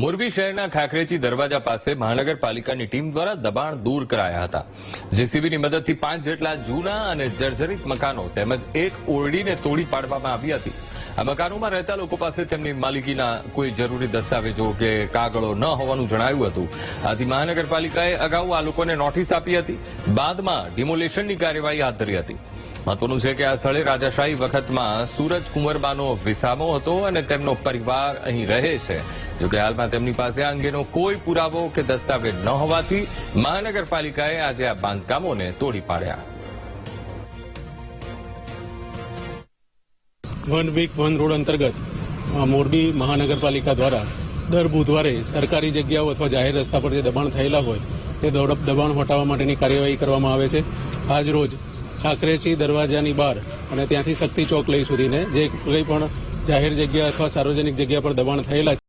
મોરબી શહેરના ખાખરેચી દરવાજા પાસે મહાનગરપાલિકાની ટીમ દ્વારા દબાણ દૂર કરાયા હતા. જેસીબીની મદદથી પાંચ જેટલા જૂના અને જર્જરિત મકાનો તેમજ એક ઓરડીને તોડી પાડવામાં આવી હતી. આ મકાનોમાં રહેતા લોકો પાસે તેમની માલિકીના કોઈ જરૂરી દસ્તાવેજો કે કાગળો ન હોવાનું જણાવ્યું હતું. આથી મહાનગરપાલિકાએ અગાઉ આ લોકોને નોટિસ આપી હતી. બાદમાં ડિમોલેશનની કાર્યવાહી હાથ ધરી હતી. મહત્વનું છે કે આ સ્થળે રાજાશાહી વખતમાં સુરજ કુંવરબાનો વિસામો હતો અને તેમનો પરિવાર અહીં રહે છે. જોકે હાલમાં તેમની પાસે આ અંગેનો કોઈ પુરાવો કે દસ્તાવેજ ન હોવાથી મહાનગરપાલિકાએ આજે આ બાંધકામોને તોડી પાડ્યા. વન વીક વન રોડ અંતર્ગત મોરબી મહાનગરપાલિકા દ્વારા દર બુધવારે સરકારી જગ્યાઓ અથવા જાહેર રસ્તા પર જે દબાણ થયેલા હોય, તે દબાણ હટાવવા માટેની કાર્યવાહી કરવામાં આવે છે. આજ રોજ ખાકરેચી દરવાજાની બહાર અને ત્યાંથી શક્તિ ચોક લઈ સુધીને જે કંઈ પણ જાહેર જગ્યા અથવા સાર્વજનિક જગ્યા પર દબાણ થયેલા છે.